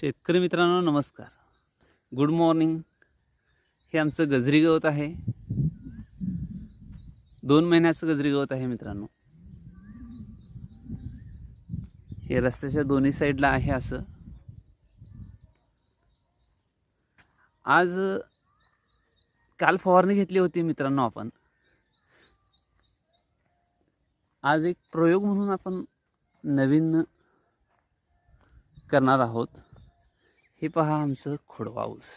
शेतकरी मित्रांनो नमस्कार. गुड मॉर्निंग हे आमचं गजरी गवत आहे. दोन महिन्याचं गजरी गवत आहे मित्रांनो. हे रस्त्याच्या दोन्ही साईडला आहे असं. आज काल फवारणी घेतली होती मित्रांनो आपण. आज एक प्रयोग म्हणून आपण नवीन करणार आहोत. हे पहा आमचं खोडवा ऊस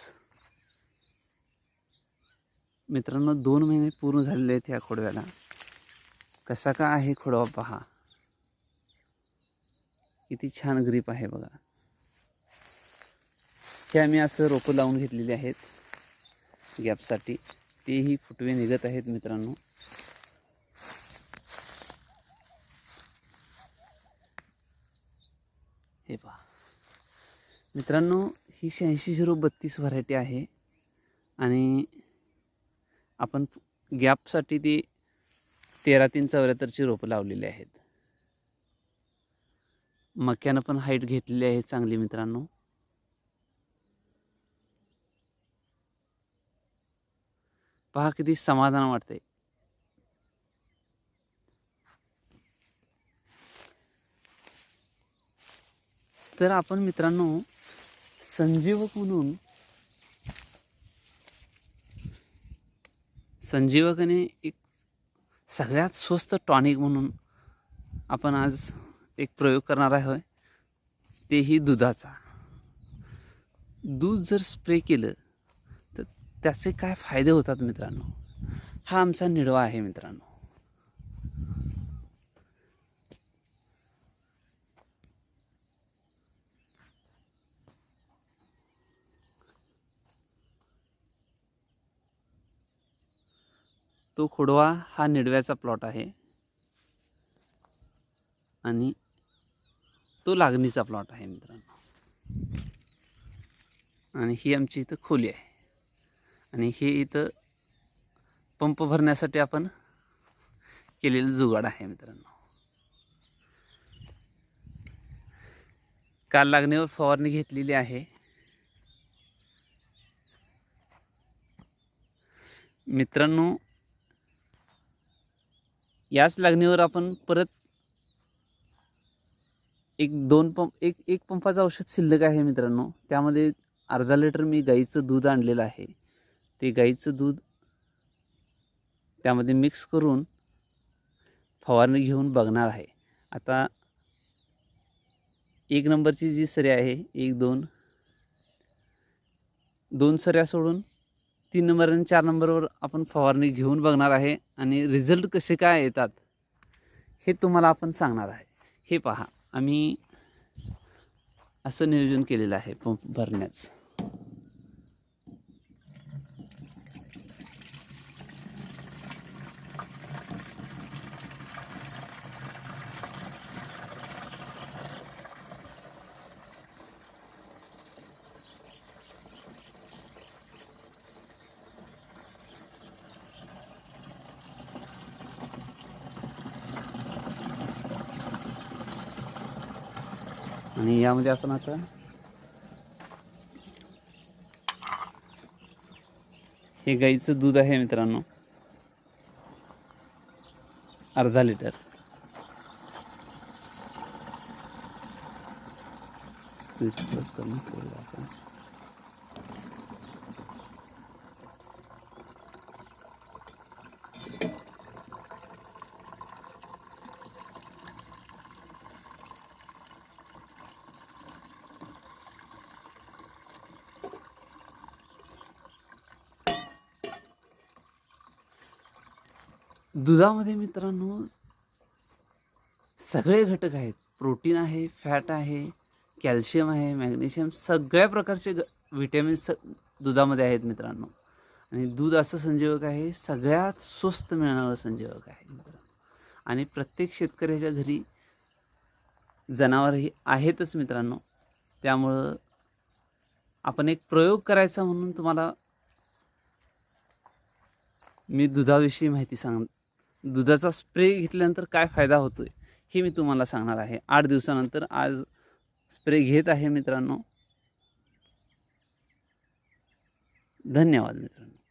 मित्रांनो दोन महिने पूर्ण झालेले आहेत या खोडव्याला. कसा का आहे खोडवा पहा. किती छान ग्रीप आहे बघा. हे आम्ही असं रोपं लावून घेतलेली आहेत. गॅपसाठी तेही फुटवे निघत आहेत मित्रांनो. हे पहा. मित्रांनो ही शहाऐंशी झिरो बत्तीस व्हरायटी आहे. आणि आपण गॅपसाठी ती तेरा तीन चौऱ्याहत्तरची रोपं लावलेली आहेत. मक्यानं पण हाईट घेतलेली आहे चांगली मित्रांनो. पहा किती समाधान वाटतंय. तर आपण मित्रांनो संजीवक म्हणून संजीवकने एक सगळ्यात स्वस्त टॉनिक म्हणून आपण आज एक प्रयोग करणार आहे तेही दुधाचा. दूध जर स्प्रे केलं तर त्याचे काय फायदे होतात मित्रांनो? हा आमचा निडवा आहे मित्रांनो. तो खोडवा हा निडव्याचा प्लॉट आहे. आणि तो लागणीचा प्लॉट आहे मित्रांनो. आणि ही आमची इथं खोली आहे. आणि हे इथं पंप भरण्यासाठी आपण केलेलं जुगाड आहे मित्रांनो. काल लागणीवर फवारणी घेतलेली आहे. मित्रांनो याच लागणीवर आपण परत एक दोन पंप एक एक पंपाचं औषध शिल्लक आहे मित्रांनो. त्यामध्ये अर्धा लिटर मी गाईचं दूध आणलेलं आहे. ते गाईचं दूध त्यामध्ये मिक्स करून फवारणी घेऊन बघणार आहे. आता एक नंबरची जी सरी आहे एक दोन दोन सऱ्या सोडून तीन नंबर आणि चार नंबरवर आपण फवारणी घेऊन बघणार आहे आणि रिझल्ट कसे काय येतात हे तुम्हाला आपण सांगणार आहे. हे पहा आम्ही असं नियोजन केलेलं आहे पंप भरण्याचं. आणि यामध्ये आपण आता हे गाईचं दूध आहे मित्रांनो. अर्धा लिटर. स्पीड कमी करूया आपण. दुधामध्ये मित्रांनो सगळे घटक आहेत. प्रोटीन आहे फॅट आहे कॅल्शियम आहे मॅग्नेशियम सगळ्या प्रकारचे ग विटॅमिन्स दुधामध्ये आहेत मित्रांनो. आणि दूध असं संजीवक आहे सगळ्यात स्वस्त मिळणारं संजीवक आहे मित्रांनो. आणि प्रत्येक शेतकऱ्याच्या घरी जनावरही आहेतच मित्रांनो. त्यामुळं आपण एक प्रयोग करायचा म्हणून तुम्हाला मी दुधाविषयी माहिती सांग दुधाचा स्प्रे घेतल्यानंतर काय फायदा होतो आहे हे मी तुम्हाला सांगणार आहे. आठ दिवसानंतर आज स्प्रे घेत आहे मित्रांनो. धन्यवाद मित्रांनो.